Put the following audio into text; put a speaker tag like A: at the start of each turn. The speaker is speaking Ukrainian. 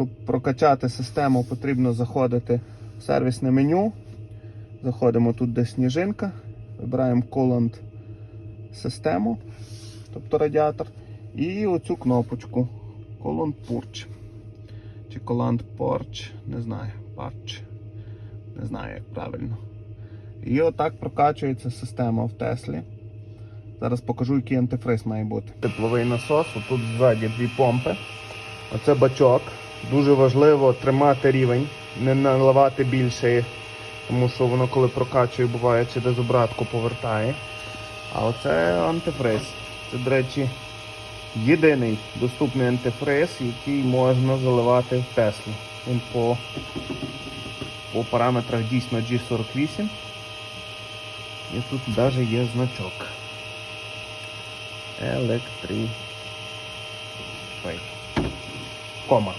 A: щоб прокачати систему, потрібно заходити в сервісне меню. Заходимо тут, де сніжинка, вибираємо Coolant систему, тобто радіатор, і оцю кнопочку Coolant Purge. Чи Coolant Purge, не знаю, Purge. Не знаю, як правильно. І отак прокачується система в Теслі. Зараз покажу, який антифриз має бути. Тепловий насос, тут ззаді дві помпи. Оце бачок. Дуже важливо тримати рівень, не наливати більше, тому що воно коли прокачує, буває через обратку повертає. А оце антифриз. Це, до речі, єдиний доступний антифриз, який можна заливати в Теслі. Він по, по параметрах дійсно G48. І тут навіть є значок. Електрі. Кома.